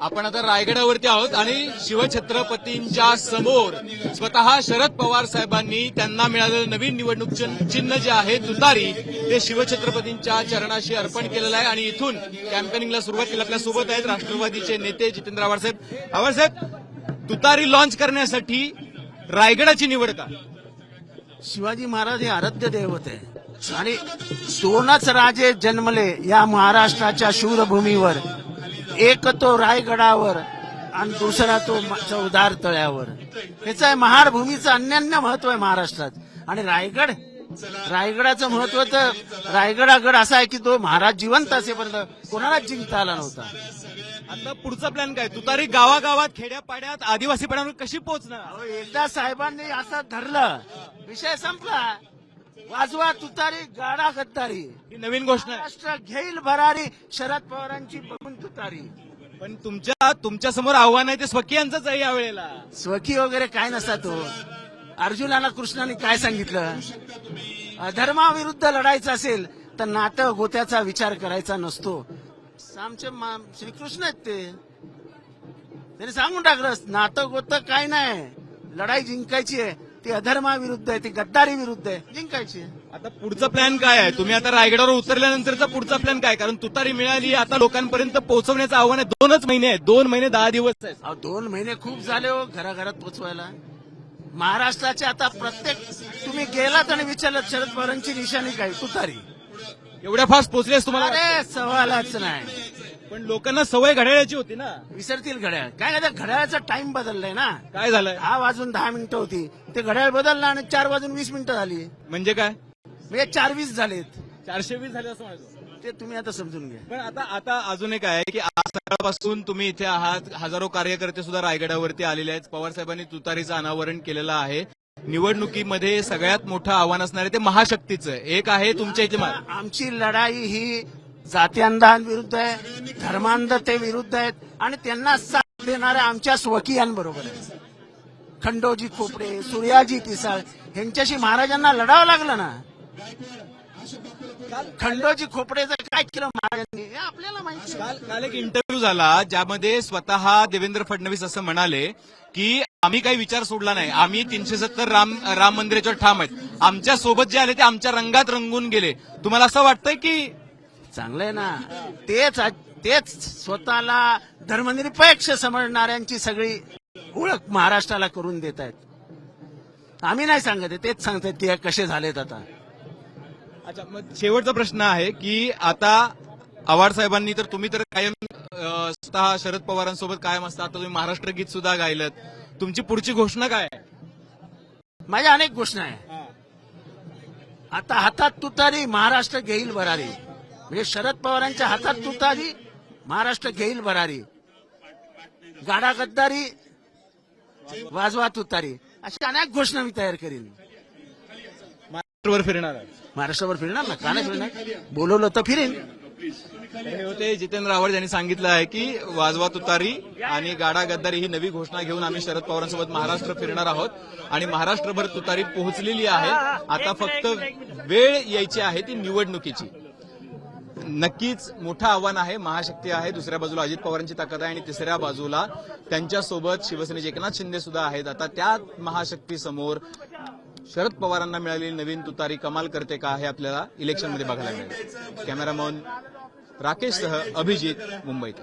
आपण आता रायगडावरती आहोत आणि शिवछत्रपतींच्या समोर स्वतः शरद पवार साहेबांनी त्यांना मिळालेलं नवीन निवडणूक चिन्ह जे आहे तुतारी ते शिवछत्रपतींच्या चरणाशी अर्पण केलेलं आहे आणि इथून कॅम्पेनिंगला सुरुवात केली. आपल्यासोबत आहेत राष्ट्रवादीचे नेते जितेंद्र आव्हाडसाहेब आव्हाडसाहेब साहेब तुतारी लॉन्च करण्यासाठी रायगडाची निवड का? शिवाजी महाराज हे आराध्य दैवत आहे. आणि दोनच राजे जन्मले या महाराष्ट्राच्या शूरभूमीवर. एक तो रायगडावर आणि दुसरा तो चौदार तळ्यावर. हेच आहे महार भूमीचं अन्यान्य महत्त्व आहे महाराष्ट्रात. आणि रायगड रायगडाचं महत्त्व तर रायगड गड असा आहे की तो महाराज जिवंत असेपर्यंत कोणालाच जिंकता आला नव्हता. आता पुढचा प्लॅन काय? तुतारी गावागावात खेड्यापाड्यात आदिवासी पड्यावर कशी पोहोचणार? एकदा साहेबांनी असं धरलं. विषय संपला. वाजवा तुतारी गाडा गद्दारी. ही नवीन घोषणा आहे. महाराष्ट्र घेईल भरारी शरद पवारांची बघून तुतारी. पण तुमच्या तुमच्यासमोर आव्हान आहे ते स्वकीयांचंच आहे यावेळेला. स्वकी वगैरे काय नसता तो. अर्जुनाला कृष्णाने काय सांगितलं? अधर्माविरुद्ध लढायचं असेल तर नातं गोत्याचा विचार करायचा नसतो. आमचे मा- श्रीकृष्ण आहेत ते. त्याने सांगून टाकलं नातं गोत काय नाही. लढाई जिंकायची आहे. ती अधर्माविरुद्ध आहे ती गद्दारी विरुद्ध आहे. जिंकायची. आता पुढचा प्लॅन काय आहे? तुम्ही आता रायगडावर उतरल्यानंतरचा पुढचा प्लॅन काय? कारण तुतारी मिळाली आता लोकांपर्यंत पोहोचवण्याचं आव्हान आहे. दोनच महिने आहे दोन महिने दहा दिवस आहेत. अहो दोन महिने खूप झाले हो घराघरात पोचवायला महाराष्ट्राचे आता प्रत्येक तुम्ही गेलात आणि विचारलं शरद पवारांची निशाणी काय? तुतारी. एवढ्या फास्ट पोहोचलेस तुम्हाला अरे सवालच नाही. पण लोकांना सवय घड्याळाची होती ना. विसरतील घड्याळ. काय नाही त्या घड्याळाचा टाइम बदललाय ना. काय झालंय? दहा वाजून दहा मिनिटं होती. ते घड्याळ बदललं आणि चार वाजून वीस मिनिटं झाली. म्हणजे काय? म्हणजे चार वीस झालेत. चारशे वीस झाले असं म्हणायचं. ते तुम्ही आता समजून घ्या. पण आता आता अजून एक आहे की आज सकाळपासून तुम्ही इथे आहात. हजारो कार्यकर्ते सुद्धा रायगडावरती आलेले आहेत. पवार साहेबांनी तुतारीचं अनावरण केलेलं आहे. निवडणुकीमध्ये सगळ्यात मोठं आव्हान असणार आहे ते महाशक्तीचं एक आहे तुमच्या इथे मा- आमची लढाई ही जात्यांधांविरुद्ध आहे धर्मांधते विरुद्ध आहेत आणि त्यांना साथ देणाऱ्या आमच्या स्वकीयांबरोबर आहे. खंडोजी खोपडे सूर्याजी पिसाळ यांच्याशी महाराजांना लढावं लागलं ना. खंडोजी खोपडेचं काय केलं महाराजांनी आपल्याला माहिती काल एक इंटरव्ह्यू झाला ज्यामध्ये स्वतः देवेंद्र फडणवीस असं म्हणाले की आम्ही काही विचार सोडला नाही. आम्ही तीनशे सत्तर राम राम मंदिराच्या ठाम आहेत. आमच्यासोबत जे आले ते आमच्या रंगात रंगून गेले. तुम्हाला असं वाटतंय की चांगलंय ना. तेच तेच स्वतःला धर्मनिरपेक्ष समजणाऱ्यांची सगळी ओळख महाराष्ट्राला करून देत आहेत. आम्ही नाही सांगत आहे, तेच सांगतात ते कसे झालेत आता. अच्छा मग शेवटचा प्रश्न आहे की आता आव्हाड साहेबांनी तर तुम्ही तर कायम स्वतः शरद पवारांसोबत कायम असता आता तुम्ही महाराष्ट्र गीत सुद्धा गायलं तुमची पुढची घोषणा काय आहे? माझ्या अनेक घोषणा आहे. आता हातात तुतारी महाराष्ट्र घेईल भरारी म्हणजे शरद पवारांच्या हातात तुतारी महाराष्ट्र घेईल भरारी. गाडा गद्दारी वाजवा तुतारी. अशा अनेक घोषणा मी तयार करीन. महाराष्ट्रवर फिरणार आहे. महाराष्ट्रावर फिरणार ना? का नाही फिरणार? बोलवलं तर फिरेन. हे होते जितेंद्र आव्हाड यांनी सांगितलं आहे की वाजवा तुतारी आणि गाडा गद्दारी ही नवी घोषणा घेऊन आम्ही शरद पवारांसोबत महाराष्ट्र फिरणार आहोत. आणि महाराष्ट्रभर तुतारी पोहोचलेली आहे. आता फक्त वेळ यायची आहे ती निवडणुकीची. नक्कीच मोठं आव्हान आहे महाशक्ती आहे. दुसऱ्या बाजूला अजित पवारांची ताकद आहे आणि तिसऱ्या बाजूला त्यांच्यासोबत शिवसेनेचे एकनाथ शिंदे सुद्धा आहेत. आता त्या महाशक्तीसमोर शरद पवारांना मिळालेली नवीन तुतारी कमाल करते का हे आपल्याला इलेक्शनमध्ये बघायला मिळेल. कॅमेरामन राकेशसह अभिजित मुंबईत